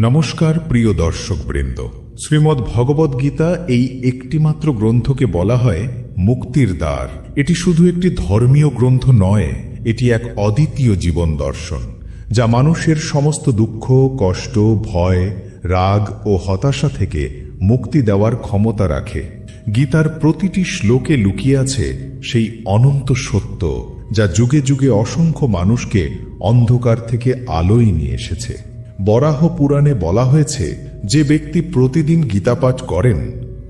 নমস্কার, প্রিয় দর্শকবৃন্দ। শ্রীমদ্ ভগবদ গীতা এই একটিমাত্র গ্রন্থকে বলা হয় মুক্তির দ্বার। এটি শুধু একটি ধর্মীয় গ্রন্থ নয়, এটি এক অদ্বিতীয় জীবন দর্শন, যা মানুষের সমস্ত দুঃখ, কষ্ট, ভয়, রাগ ও হতাশা থেকে মুক্তি দেওয়ার ক্ষমতা রাখে। গীতার প্রতিটি শ্লোকে লুকিয়ে আছে সেই অনন্ত সত্য, যা যুগে যুগে অসংখ্য মানুষকে অন্ধকার থেকে আলোয় নিয়ে এসেছে। বরাহ পুরাণে বলা হয়েছে, যে ব্যক্তি প্রতিদিন গীতাপাঠ করেন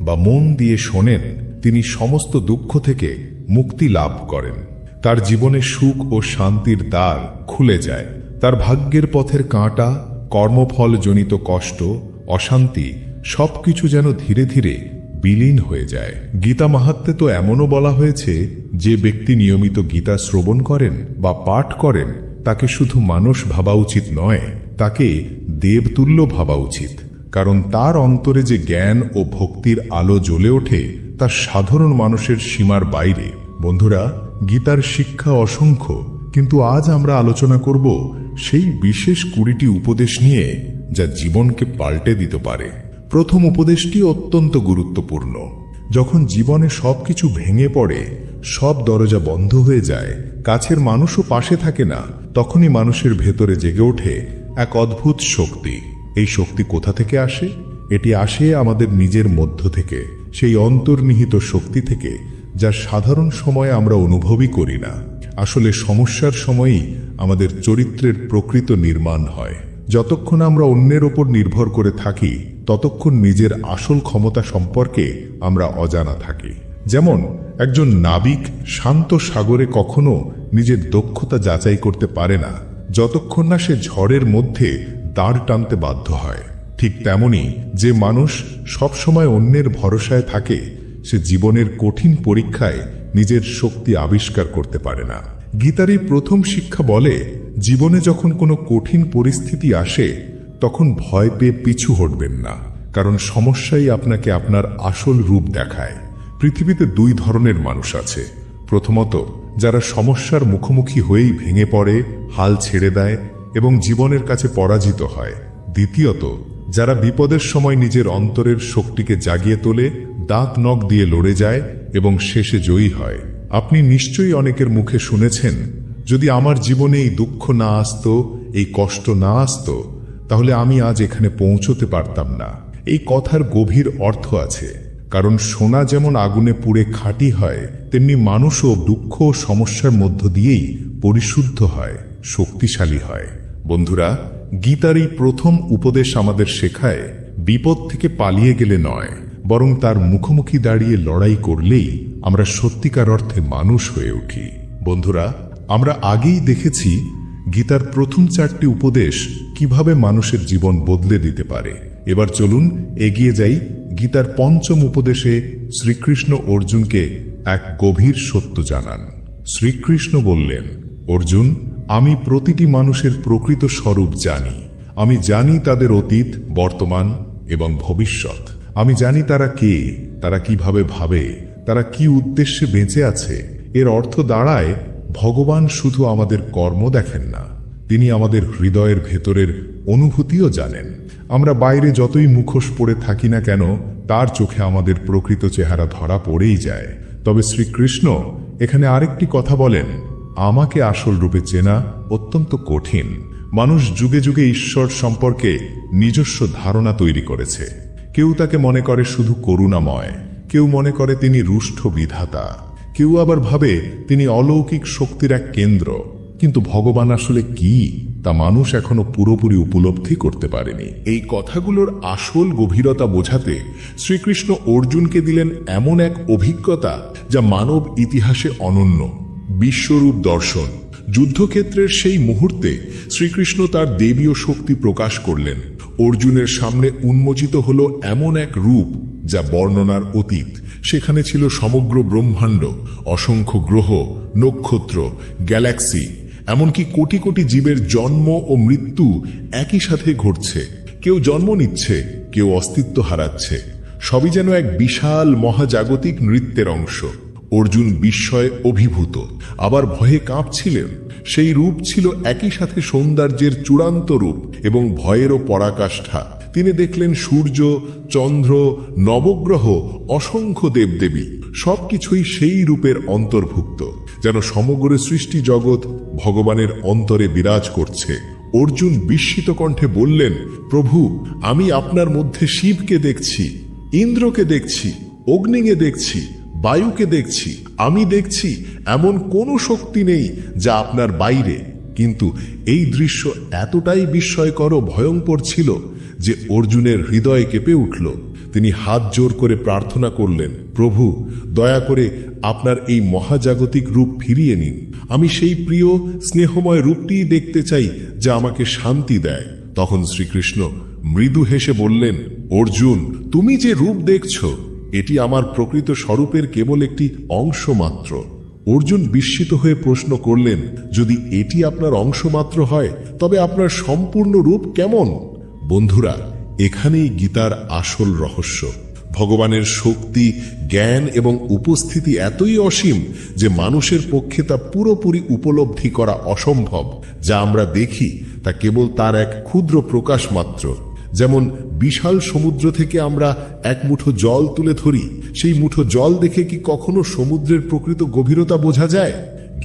বা মন দিয়ে শোনেন, তিনি সমস্ত দুঃখ থেকে মুক্তি লাভ করেন। তার জীবনে সুখ ও শান্তির দ্বার খুলে যায়। তার ভাগ্যের পথের কাঁটা কর্মফলজনিত কষ্ট, অশান্তি, সবকিছু যেন ধীরে ধীরে বিলীন হয়ে যায়। গীতা মাহাত্মে তো এমনও বলা হয়েছে, যে ব্যক্তি নিয়মিত গীতা শ্রবণ করেন বা পাঠ করেন, তাকে শুধু মানুষ ভাবা উচিত নয় তাকে দেবতুল্য ভাবা উচিত, কারণ তার অন্তরে যে জ্ঞান ও ভক্তির আলো জ্বলে ওঠে, তা সাধারণ মানুষের সীমার বাইরে। বন্ধুরা, গীতার শিক্ষা অসংখ্য, কিন্তু আজ আমরা আলোচনা করব সেই বিশেষ কুড়িটি উপদেশ নিয়ে, যা জীবনকে পাল্টে দিতে পারে। প্রথম উপদেশটি অত্যন্ত গুরুত্বপূর্ণ। যখন জীবনে সবকিছু ভেঙে পড়ে, সব দরজা বন্ধ হয়ে যায়, কাছের মানুষও পাশে থাকে না, তখনই মানুষের ভেতরে জেগে ওঠে এক অদ্ভুত শক্তি। এই শক্তি কোথা থেকে আসে? এটি আসে আমাদের নিজের মধ্য থেকে, সেই অন্তর্নিহিত শক্তি থেকে, যা সাধারণ সময়ে আমরা অনুভবই করি না। আসলে সমস্যার সময়ই আমাদের চরিত্রের প্রকৃত নির্মাণ হয়। যতক্ষণ আমরা অন্যের ওপর নির্ভর করে থাকি, ততক্ষণ নিজের আসল ক্ষমতা সম্পর্কে আমরা অজানা থাকি। যেমন, একজন নাবিক শান্ত সাগরে কখনো নিজের দক্ষতা যাচাই করতে পারে না। যতক্ষণ না সে ঝড়ের মধ্যে দাঁড় টানতে বাধ্য হয়, ঠিক তেমনি যে মানুষ সবসময় অন্যের ভরসায় থাকে, সে জীবনের কঠিন পরীক্ষায় নিজের শক্তি আবিষ্কার করতে পারে না। গীতার এই প্রথম শিক্ষা বলে, জীবনে যখন কোনো কঠিন পরিস্থিতি আসে, তখন ভয় পেয়ে পিছু হটবেন না, কারণ সমস্যাই আপনাকে আপনার আসল রূপ দেখায়। পৃথিবীতে দুই ধরনের মানুষ আছে প্রথমত, যারা সমস্যার মুখোমুখি হয়েই ভেঙে পড়ে, হাল ছেড়ে দেয় এবং জীবনের কাছে পরাজিত হয়। দ্বিতীয়ত, যারা বিপদের সময় নিজের অন্তরের শক্তিকে জাগিয়ে তোলে, দাঁত নখ দিয়ে লড়ে যায় এবং শেষে জয়ী হয়। আপনি নিশ্চয়ই অনেকের মুখে শুনেছেন, যদি আমার জীবনে এই দুঃখ না আসতো, এই কষ্ট না আসতো, তাহলে আমি আজ এখানে পৌঁছতে পারতাম না। এই কথার গভীর অর্থ আছে। কারণ সোনা যেমন আগুনে পুড়ে খাঁটি হয়, তেমনি মানুষও দুঃখ ও সমস্যার মধ্য দিয়েই পরিশুদ্ধ হয়, শক্তিশালী হয়। বন্ধুরা, গীতার এই প্রথম উপদেশ আমাদের শেখায়, বিপদ থেকে পালিয়ে গেলে নয়, বরং তার মুখোমুখি দাঁড়িয়ে লড়াই করলেই আমরা সত্যিকার অর্থে মানুষ হয়ে উঠি। বন্ধুরা, আমরা আগেই দেখেছি গীতার প্রথম চারটি উপদেশ কীভাবে মানুষের জীবন বদলে দিতে পারে। এবার চলুন এগিয়ে যাই গীতার পঞ্চম উপদেশে শ্রীকৃষ্ণ অর্জুনকে এক গভীর সত্য জানান। শ্রীকৃষ্ণ বললেন, অর্জুন, আমি প্রতিটি মানুষের প্রকৃত স্বরূপ জানি। আমি জানি তাদের অতীত, বর্তমান এবং ভবিষ্যৎ। আমি জানি তারা কে, তারা কীভাবে ভাবে, তারা কি উদ্দেশ্যে বেঁচে আছে। এর অর্থ দাঁড়ায়, ভগবান শুধু আমাদের কর্ম দেখেন না। তিনি আমাদের হৃদয়ের ভেতরের অনুভূতিও জানেন। আমরা বাইরে যতই মুখোশ পড়ে থাকি না কেন, তার চোখে আমাদের প্রকৃত চেহারা ধরা পড়েই যায়। তবে শ্রীকৃষ্ণ এখানে আরেকটি কথা বলেন, আমাকে আসল রূপে চেনা অত্যন্ত কঠিন। মানুষ যুগে যুগে ঈশ্বর সম্পর্কে নিজস্ব ধারণা তৈরি করেছে। কেউ তাকে মনে করে শুধু করুণাময়, কেউ মনে করে তিনি রুষ্ঠ বিধাতা। কেউ আবার ভাবে তিনি অলৌকিক শক্তির এক কেন্দ্র। কিন্তু ভগবান আসলে কি? তা মানুষ এখনও পুরোপুরি উপলব্ধি করতে পারেনি। এই কথাগুলোর আসল গভীরতা বোঝাতে শ্রীকৃষ্ণ অর্জুনকে দিলেন এমন এক অভিজ্ঞতা যা মানব ইতিহাসে অনন্য। বিশ্বরূপ দর্শন। যুদ্ধক্ষেত্রের সেই মুহূর্তে শ্রীকৃষ্ণ তার দেবীয় শক্তি প্রকাশ করলেন। অর্জুনের সামনে উন্মোচিত হল এমন এক রূপ যা বর্ণনার অতীত। সেখানে ছিল সমগ্র ব্রহ্মাণ্ড, অসংখ্য গ্রহ, নক্ষত্র, গ্যালাক্সি এমনকি কোটি কোটি জীবের জন্ম ও মৃত্যু একই সাথে ঘটছে। কেউ জন্ম নিচ্ছে, কেউ অস্তিত্ব হারাচ্ছে। সবই যেন এক বিশাল মহাজাগতিক নৃত্যের অংশ। অর্জুন বিস্ময়ে অভিভূত। আবার ভয়ে কাঁপছিলেন। সেই রূপ ছিল একই সাথে সৌন্দর্যের চূড়ান্ত রূপ এবং ভয়েরও পরাকাষ্ঠা। তিনি দেখলেন সূর্য, চন্দ্র, নবগ্রহ, অসংখ্য দেবদেবী। সবকিছুই সেই রূপের অন্তর্ভুক্ত। যেন সমগ্র সৃষ্টি জগৎ ভগবানের অন্তরে বিরাজ করছে। অর্জুন বিস্মিত কণ্ঠে বললেন, প্রভু, আমি আপনার মধ্যে শিবকে দেখছি, ইন্দ্রকে দেখছি, অগ্নিকে দেখছি, বায়ুকে দেখছি। আমি দেখছি এমন কোনো শক্তি নেই যা আপনার বাইরে। কিন্তু এই দৃশ্য এতটাই বিস্ময়কর ভয়ঙ্কর ছিল যে অর্জুনের হৃদয় কেঁপে উঠল। তিনি হাত জোর করে প্রার্থনা করলেন প্রভু, দয়া করে আপনার এই মহাজাগতিক রূপ ফিরিয়ে নিন। আমি সেই প্রিয়, স্নেহময় রূপটিই দেখতে চাই, যা আমাকে শান্তি দেয়। তখন শ্রীকৃষ্ণ মৃদু হেসে বললেন, অর্জুন, তুমি যে রূপ দেখছ, এটি আমার প্রকৃত স্বরূপের কেবল একটি অংশ মাত্র। অর্জুন বিস্মিত হয়ে প্রশ্ন করলেন, যদি এটি আপনার অংশ মাত্র হয়, তবে আপনার সম্পূর্ণ রূপ কেমন? বন্ধুরা, এখানেই গীতার আসল রহস্য। ভগবানের শক্তি, জ্ঞান এবং উপস্থিতি এতই অসীম যে মানুষের পক্ষে তা পুরোপুরি উপলব্ধি করা অসম্ভব, যা আমরা দেখি তা কেবল তার এক ক্ষুদ্র প্রকাশ মাত্র। যেমন বিশাল সমুদ্র থেকে আমরা এক মুঠো জল তুলে ধরি, সেই মুঠো জল দেখে কি কখনো সমুদ্রের প্রকৃত গভীরতা বোঝা যায়?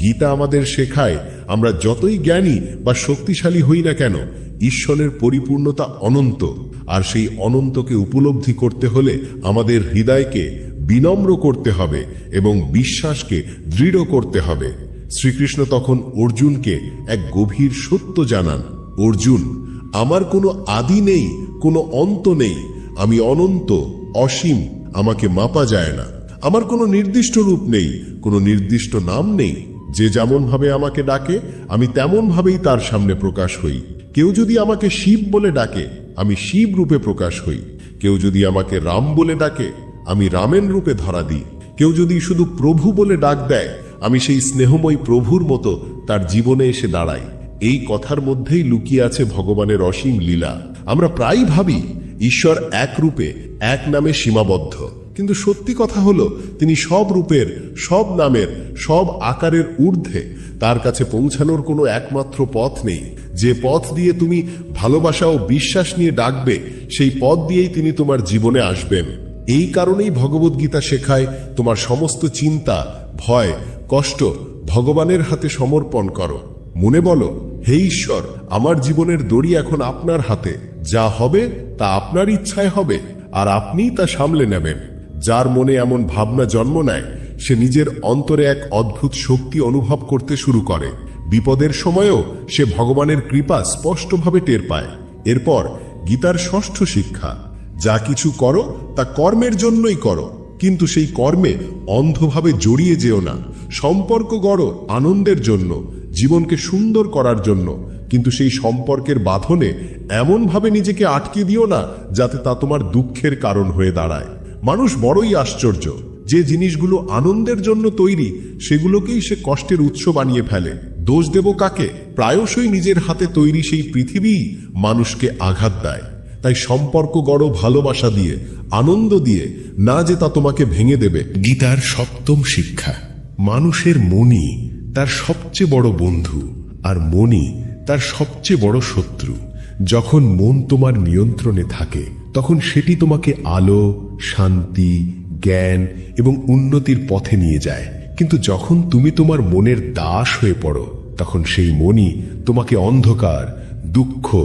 গীতা আমাদের শেখায়, আমরা যতই জ্ঞানী বা শক্তিশালী হই না কেন, ঈশ্বরের পরিপূর্ণতা অনন্ত। আর সেই অনন্তকে উপলব্ধি করতে হলে আমাদের হৃদয়কে বিনম্র করতে হবে এবং বিশ্বাসকে দৃঢ় করতে হবে। শ্রীকৃষ্ণ তখন অর্জুনকে এক গভীর সত্য জানান, অর্জুন, আমার কোনো আদি নেই, কোনো অন্ত নেই, আমি অনন্ত, অসীম, আমাকে মাপা যায় না। আমার কোনো নির্দিষ্ট রূপ নেই, কোনো নির্দিষ্ট নাম নেই। যে যেমন ভাবে আমাকে ডাকে, আমি তেমন ভাবেই তার সামনে প্রকাশ হই। কেউ যদি আমাকে শিব বলে ডাকে আমি শিব রূপে প্রকাশ হই। কেউ যদি আমাকে রাম বলে ডাকে, আমি রামেন রূপে ধরা দিই। কেউ যদি শুধু প্রভু বলে ডাক দেয়, আমি সেই স্নেহময় প্রভুর মতো তার জীবনে এসে দাঁড়াই। এই কথার মধ্যেই লুকিয়ে আছে ভগবানের অসীম লীলা। আমরা প্রায়ই ভাবি, ঈশ্বর এক রূপে, এক নামে সীমাবদ্ধ। কিন্তু সত্যি কথা হলো, তিনি সব রূপের, সব নামের, সব আকারের ঊর্ধ্বে। তার কাছে পৌঁছানোর কোনো একমাত্র পথ নেই। যে পথ দিয়ে তুমি ভালোবাসা ও বিশ্বাস নিয়ে ডাকবে, সেই পথ দিয়েই তিনি তোমার জীবনে আসবেন। এই কারণেই ভগবদ্গীতা শেখায়, তোমার সমস্ত চিন্তা, ভয়, কষ্ট ভগবানের হাতে সমর্পণ করো। মনে বলো, হে ঈশ্বর, আমার জীবনের দড়ি এখন আপনার হাতে। যা হবে, তা আপনার ইচ্ছায় হবে, আর আপনিই তা সামলে নেবেন। যার মনে এমন ভাবনা জন্ম নেয়, সে নিজের অন্তরে এক অদ্ভুত শক্তি অনুভব করতে শুরু করে। বিপদের সময়ও সে ভগবানের কৃপা স্পষ্টভাবে টের পায়। এরপর গীতার ষষ্ঠ শিক্ষা, যা কিছু করো, তা কর্মের জন্যই করো। কিন্তু সেই কর্মে অন্ধভাবে জড়িয়ে যেও না। সম্পর্ক গড়ো আনন্দের জন্য, জীবনকে সুন্দর করার জন্য। কিন্তু সেই সম্পর্কের বাঁধনে এমনভাবে নিজেকে আটকে দিও না, যাতে তা তোমার দুঃখের কারণ হয়ে দাঁড়ায়। মানুষ বড়ই আশ্চর্য। যে জিনিসগুলো আনন্দের জন্য তৈরি, সেগুলোকেই সে কষ্টের উৎস বানিয়ে ফেলে। দোষ দেব কাকে? প্রায়শই নিজের হাতে তৈরি সেই পৃথিবী মানুষকে আঘাত দেয়। তাই সম্পর্ক গড় ভালোবাসা দিয়ে, আনন্দ দিয়ে, না যে তা তোমাকে ভেঙে দেবে। গীতার সপ্তম শিক্ষা, মানুষের মনই তার সবচেয়ে বড় বন্ধু, আর মনই তার সবচেয়ে বড় শত্রু। যখন মন তোমার নিয়ন্ত্রণে থাকে, তখন সেটি তোমাকে আলো, শান্তি, জ্ঞান এবং উন্নতির পথে নিয়ে যায়। কিন্তু যখন তুমি তোমার মনের দাস হয়ে পড়ো, তখন সেই মনই তোমাকে অন্ধকার, দুঃখ,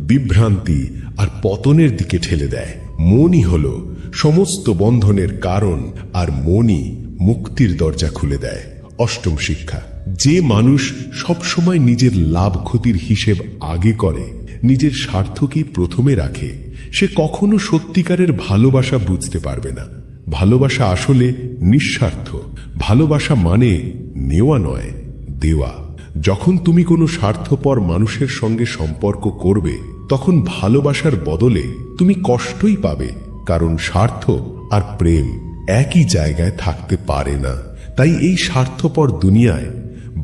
বিভ্রান্তি আর পতনের দিকে ঠেলে দেয়। মনই হল সমস্ত বন্ধনের কারণ আর মনই মুক্তির দরজা খুলে দেয়। অষ্টম শিক্ষা, যে মানুষ সবসময় নিজের লাভ ক্ষতির হিসেব আগে করে নিজের স্বার্থকেই প্রথমে রাখে, সে কখনো সত্যিকারের ভালোবাসা বুঝতে পারবে না। ভালোবাসা আসলে নিঃস্বার্থ। ভালোবাসা মানে নেওয়া নয়, দেওয়া। যখন তুমি কোনো স্বার্থপর মানুষের সঙ্গে সম্পর্ক করবে, তখন ভালোবাসার বদলে তুমি কষ্টই পাবে, কারণ স্বার্থ আর প্রেম একই জায়গায় থাকতে পারে না। তাই এই স্বার্থপর দুনিয়ায়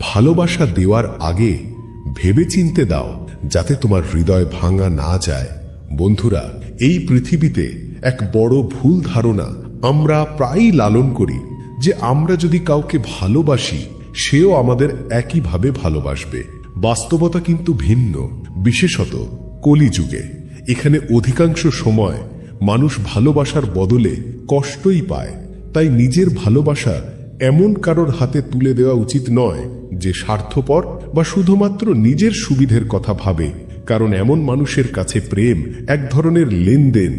ভালোবাসা দেওয়ার আগে ভেবে চিনতে দাও যাতে তোমার হৃদয় ভাঙা না যায়। বন্ধুরা, এই পৃথিবীতে এক বড় ভুল ধারণা আমরা প্রায়ই লালন করি, যে আমরা যদি কাউকে ভালোবাসি, সেও আমাদের একইভাবে ভালোবাসবে। বাস্তবতা কিন্তু ভিন্ন, বিশেষত কলিযুগে। এখানে অধিকাংশ সময় মানুষ ভালোবাসার বদলে কষ্টই পায়। তাই নিজের ভালোবাসা এমন কারোর হাতে তুলে দেওয়া উচিত নয় যে স্বার্থপর বা শুধুমাত্র নিজের সুবিধের কথা ভাবে, কারণ এমন মানুষের কাছে প্রেম এক ধরনের লেনদেন,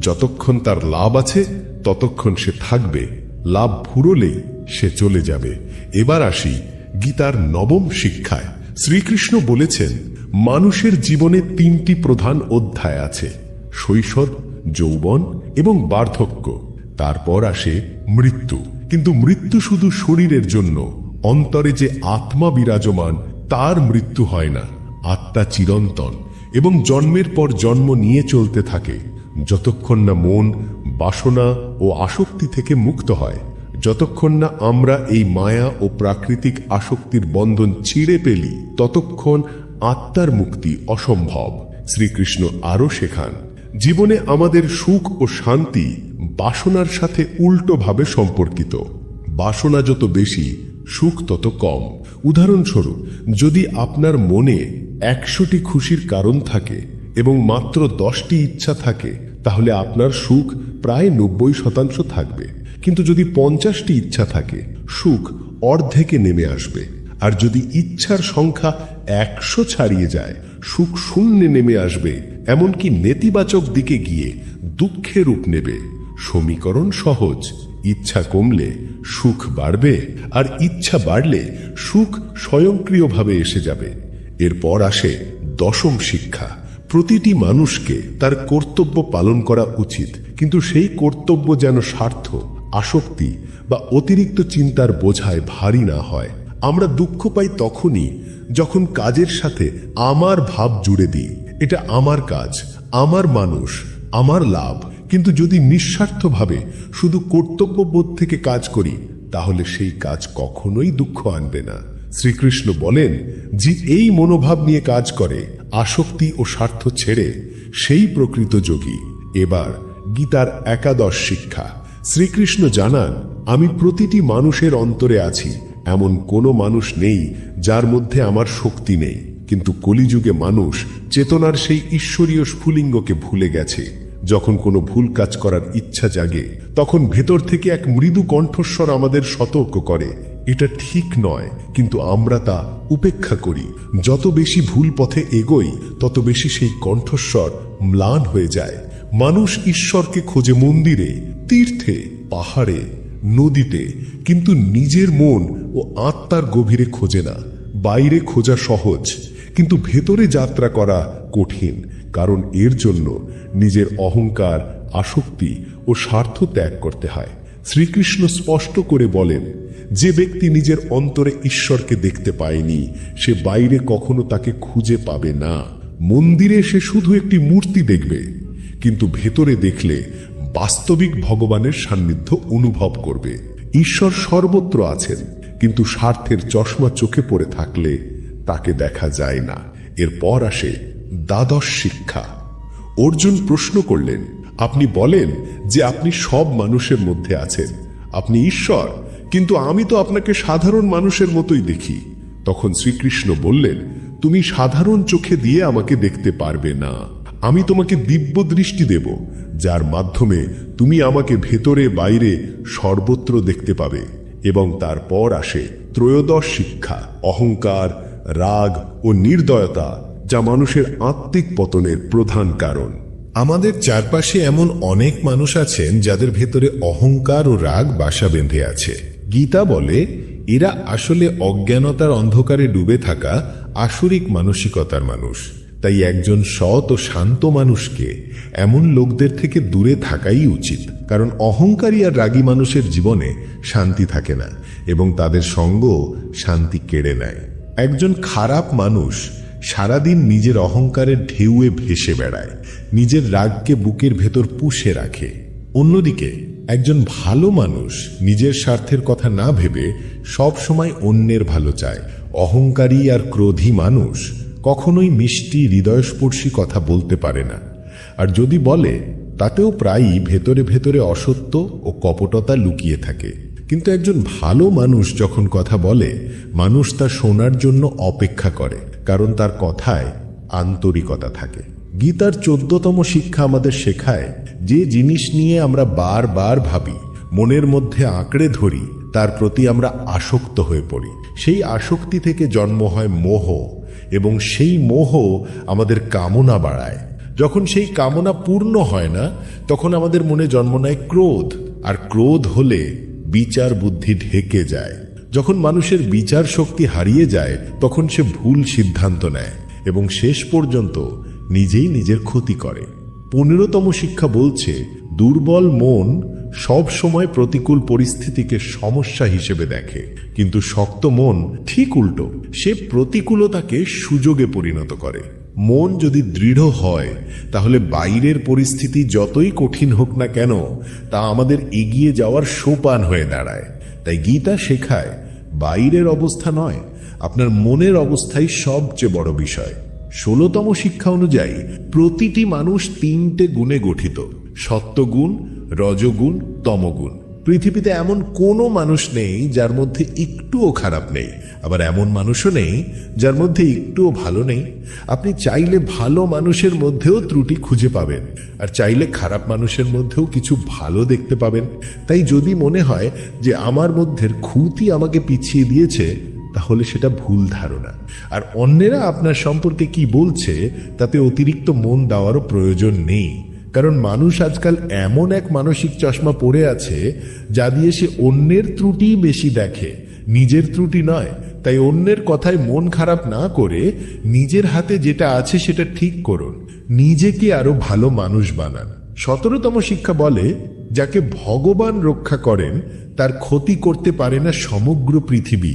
যতক্ষণ তার লাভ আছে ততক্ষণ সে থাকবে, লাভ ফুরলেই সে চলে যাবে। এবার আসি গীতার নবম শিক্ষায়। শ্রীকৃষ্ণ বলেছেন, মানুষের জীবনে তিনটি প্রধান অধ্যায় আছে, শৈশব, যৌবন এবং বার্ধক্য। তারপর আসে মৃত্যু। কিন্তু মৃত্যু শুধু শরীরের জন্য অন্তরে যে আত্মা বিরাজমান, তার মৃত্যু হয় না। আত্মা চিরন্তন এবং জন্মের পর জন্ম নিয়ে চলতে থাকে। যতক্ষণ না মন, বাসনা ও আসক্তি থেকে মুক্ত হয়, যতক্ষণ না আমরা এই মায়া ও প্রাকৃতিক আসক্তির বন্ধন ছিঁড়ে পেলি ততক্ষণ আত্মার মুক্তি অসম্ভব। শ্রীকৃষ্ণ আরও শেখান, জীবনে আমাদের সুখ ও শান্তি বাসনার সাথে উল্টোভাবে সম্পর্কিত। বাসনা যত বেশি সুখ তত কম। উদাহরণস্বরূপ, যদি আপনার মনে একশোটি খুশির কারণ থাকে এবং মাত্র দশটি ইচ্ছা থাকে, তাহলে আপনার সুখ প্রায় নব্বই শতাংশ থাকবে। কিন্তু যদি পঞ্চাশটি ইচ্ছা থাকে, সুখ অর্ধেকে নেমে আসবে। আর যদি ইচ্ছার সংখ্যা একশো ছাড়িয়ে যায়, সুখ শূন্যে নেমে আসবে, এমনকি নেতিবাচক দিকে গিয়ে দুঃখে রূপ নেবে। সমীকরণ সহজ। ইচ্ছা কমলে সুখ বাড়বে, আর ইচ্ছা বাড়লে সুখ স্বয়ংক্রিয়ভাবে এসে যাবে। এরপর আসে দশম শিক্ষা। প্রতিটি মানুষকে তার কর্তব্য পালন করা উচিত, কিন্তু সেই কর্তব্য যেন স্বার্থ, আসক্তি বা অতিরিক্ত চিন্তার বোঝায় ভারী না হয়। আমরা দুঃখ পাই তখনই যখন কাজের সাথে আমার ভাব জুড়ে দিই। এটা আমার কাজ, আমার মানুষ, আমার লাভ কিন্তু যদি নিঃস্বার্থভাবে শুধু কর্তব্যবোধ থেকে কাজ করি, তাহলে সেই কাজ কখনোই দুঃখ আনবে না। শ্রীকৃষ্ণ বলেন, যে এই মনোভাব নিয়ে কাজ করে, আসক্তি ও স্বার্থ ছেড়ে সেই প্রকৃত যোগী। এবার গীতার একাদশ শিক্ষা। শ্রীকৃষ্ণ জানান, আমি প্রতিটি মানুষের অন্তরে আছি। এমন কোনো মানুষ নেই যার মধ্যে আমার শক্তি নেই। কিন্তু কলিযুগে মানুষ চেতনার সেই ঈশ্বরীয় স্ফুলিঙ্গকে ভুলে গেছে। যখন কোনো ভুল কাজ করার ইচ্ছা জাগে, তখন ভেতর থেকে এক মৃদু কণ্ঠস্বর আমাদের সতর্ক করে। এটা ঠিক নয়, কিন্তু আমরা তা উপেক্ষা করি। যত বেশি ভুল পথে এগোই, তত বেশি সেই কণ্ঠস্বর ম্লান হয়ে যায়। মানুষ ঈশ্বরকে খোঁজে মন্দিরে, তীর্থে, পাহাড়ে, নদীতে, কিন্তু নিজের মন ও আত্মার গভীরে খোঁজে না। বাইরে খোঁজা সহজ, কিন্তু ভেতরে যাত্রা করা কঠিন। কারণ এর জন্য নিজের অহংকার, আসক্তি ও স্বার্থ ত্যাগ করতে হয়। শ্রীকৃষ্ণ স্পষ্ট করে বলেন, যে ব্যক্তি নিজের অন্তরে ঈশ্বরকে দেখতে পায়নি, সে বাইরে কখনো তাকে খুঁজে পাবে না। মন্দিরে সে শুধু একটি মূর্তি দেখবে, কিন্তু ভেতরে দেখলে বাস্তবিক ভগবানের সান্নিধ্য অনুভব করবে। ঈশ্বর সর্বত্র আছেন, কিন্তু স্বার্থের চশমা চোখে পড়ে থাকলে তাকে দেখা যায় না। এরপর আসে দ্বাদশ শিক্ষা। অর্জুন প্রশ্ন করলেন, আপনি বলেন যে আপনি সব মানুষের মধ্যে আছেন। আপনি ঈশ্বর, কিন্তু আমি তো আপনাকে সাধারণ মানুষের মতোই দেখি। তখন শ্রীকৃষ্ণ বললেন, তুমি সাধারণ চোখে দিয়ে আমাকে দেখতে পারবে না। আমি তোমাকে দিব্য দৃষ্টি দেব, যার মাধ্যমে তুমি আমাকে ভেতরে বাইরে সর্বত্র দেখতে পাবে এবং তারপর আসে ত্রয়োদশ শিক্ষা, অহংকার, রাগ ও নির্দয়তা যা মানুষের আত্মিক পতনের প্রধান কারণ। আমাদের চারপাশে এমন অনেক মানুষ আছেন যাদের ভেতরে অহংকার ও রাগ বাসা বেঁধে আছে। গীতা বলে, এরা আসলে অজ্ঞানতার অন্ধকারে ডুবে থাকা আসরিক মানসিকতার মানুষ। তাই একজন সৎ ও শান্ত মানুষকে এমন লোকদের থেকে দূরে থাকাই উচিত। কারণ অহংকারী আর রাগী মানুষের জীবনে শান্তি থাকে না এবং তাদের সঙ্গ শান্তি কেড়ে নেয়। একজন খারাপ মানুষ সারাদিন নিজের অহংকারের ঢেউয়ে ভেসে বেড়ায়, নিজের রাগকে বুকের ভেতর পুষে রাখে। অন্যদিকে, একজন ভালো মানুষ নিজের স্বার্থের কথা না ভেবে সব সময় অন্যের ভালো চায়। অহংকারী আর ক্রোধী মানুষ কখনোই মিষ্টি, হৃদয়স্পর্শী কথা বলতে পারে না। আর যদি বলে, তাতেও প্রায়ই ভেতরে ভেতরে অসত্য ও কপটতা লুকিয়ে থাকে। কিন্তু একজন ভালো মানুষ যখন কথা বলে, মানুষ তা শোনার জন্য অপেক্ষা করে। কারণ তার কথায় আন্তরিকতা থাকে। গীতার চোদ্দতম শিক্ষা আমাদের শেখায় যে জিনিস নিয়ে আমরা বারবার ভাবি, মনের মধ্যে আঁকড়ে ধরি, তার প্রতি আমরা আসক্ত হয়ে পড়ি। সেই আসক্তি থেকে জন্ম হয় মোহ এবং সেই মোহ আমাদের কামনা বাড়ায়। যখন সেই কামনা পূর্ণ হয় না, তখন আমাদের মনে জন্ম নেয় ক্রোধ, আর ক্রোধ হলে বিচার বুদ্ধি ঢেকে যায়। যখন মানুষের বিচার শক্তি হারিয়ে যায়, তখন সে ভুল সিদ্ধান্ত নেয় এবং শেষ পর্যন্ত নিজেই নিজের ক্ষতি করে। পনেরোতম শিক্ষা বলছে, দুর্বল মন সব সময় প্রতিকূল পরিস্থিতিকে সমস্যা হিসেবে দেখে, কিন্তু শক্ত মন ঠিক উল্টো, সে প্রতিকূলতাকে সুযোগে পরিণত করে। মন যদি দৃঢ় হয়, তাহলে বাইরের পরিস্থিতি যতই কঠিন হোক না কেন, তা আমাদের এগিয়ে যাওয়ার সোপান হয়ে দাঁড়ায়। তাই গীতা শেখায়, বাইরের অবস্থা নয়, আপনার মনের অবস্থাই সবচেয়ে বড় বিষয়। ষোলতম শিক্ষা অনুযায়ী, প্রতিটি মানুষ তিনটে গুণে গঠিত, সত্যগুণ, রজগুণ, তমগুণ। পৃথিবীতে এমন কোনো মানুষ নেই যার মধ্যে একটুও খারাপ নেই। আবার এমন মানুষও নেই যার মধ্যে একটুও ভালো নেই। আপনি চাইলে ভালো মানুষের মধ্যেও ত্রুটি খুঁজে পাবেন আর চাইলে খারাপ মানুষের মধ্যেও কিছু ভালো দেখতে পাবেন। তাই যদি মনে হয় যে আমার মধ্যের খুঁতি আমাকে পিছিয়ে দিয়েছে, তাহলে সেটা ভুল ধারণা। আর অন্যেরা আপনার সম্পর্কে কি বলছে, তাতে অতিরিক্ত মন দেওয়ারও প্রয়োজন নেই। কারণ মানুষ আজকাল এমন এক মানসিক চশমা পড়ে আছে, যা দিয়ে সে অন্যের ত্রুটি বেশি দেখে। নিজের ত্রুটি নয় তাই অন্যের কথায় মন খারাপ না করে নিজের হাতে যেটা আছে সেটা ঠিক করুন। নিজেকে আরও ভালো মানুষ বানান। সতেরোতম শিক্ষা বলে, যাকে ভগবান রক্ষা করেন, তার ক্ষতি করতে পারে না সমগ্র পৃথিবী।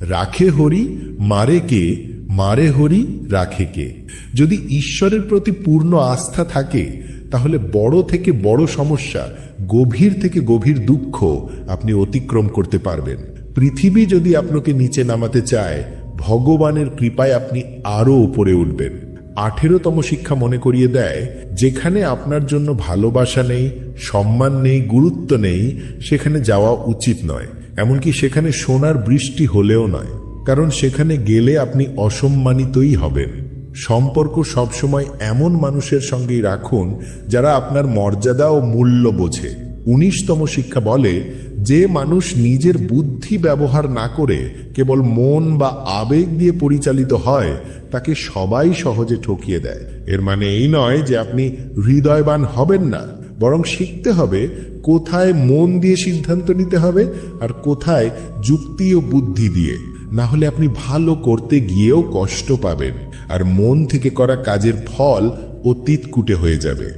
রাখে হরি, মারে কে? মারে হরি, রাখে কে? যদি ঈশ্বরের প্রতি পূর্ণ আস্থা থাকে, তাহলে বড় থেকে বড় সমস্যা, গভীর থেকে গভীর দুঃখ আপনি অতিক্রম করতে পারবেন। পৃথিবী যদি আপনাকে নিচে নামাতে চায়, ভগবানের কৃপায় আপনি আরও উপরে উঠবেন। আঠেরোতম শিক্ষা মনে করিয়ে দেয়, যেখানে আপনার জন্য ভালোবাসা নেই, সম্মান নেই, গুরুত্ব নেই, সেখানে যাওয়া উচিত নয়। এমনকি সেখানে সোনার বৃষ্টি হলেও নয়। কারণ সেখানে গেলে আপনি অসম্মানিতই হবেন। সম্পর্ক সবসময় এমন মানুষের সঙ্গেই রাখুন, যারা আপনার মর্যাদা ও মূল্য বোঝে। উনিশতম শিক্ষা বলে যে মানুষ নিজের বুদ্ধি ব্যবহার না করে কেবল মন বা আবেগ দিয়ে পরিচালিত হয়, তাকে সবাই সহজে ঠকিয়ে দেয়। এর মানে এই নয় যে আপনি হৃদয়বান হবেন না, বরং শিখতে হবে কোথায় মন দিয়ে সিদ্ধান্ত নিতে হবে আর কোথায় যুক্তি ও বুদ্ধি দিয়ে। না হলে আপনি ভালো করতে গিয়েও কষ্ট পাবেন, আর মন থেকে করা কাজের ফল অতীত কুটে হয়ে যাবে।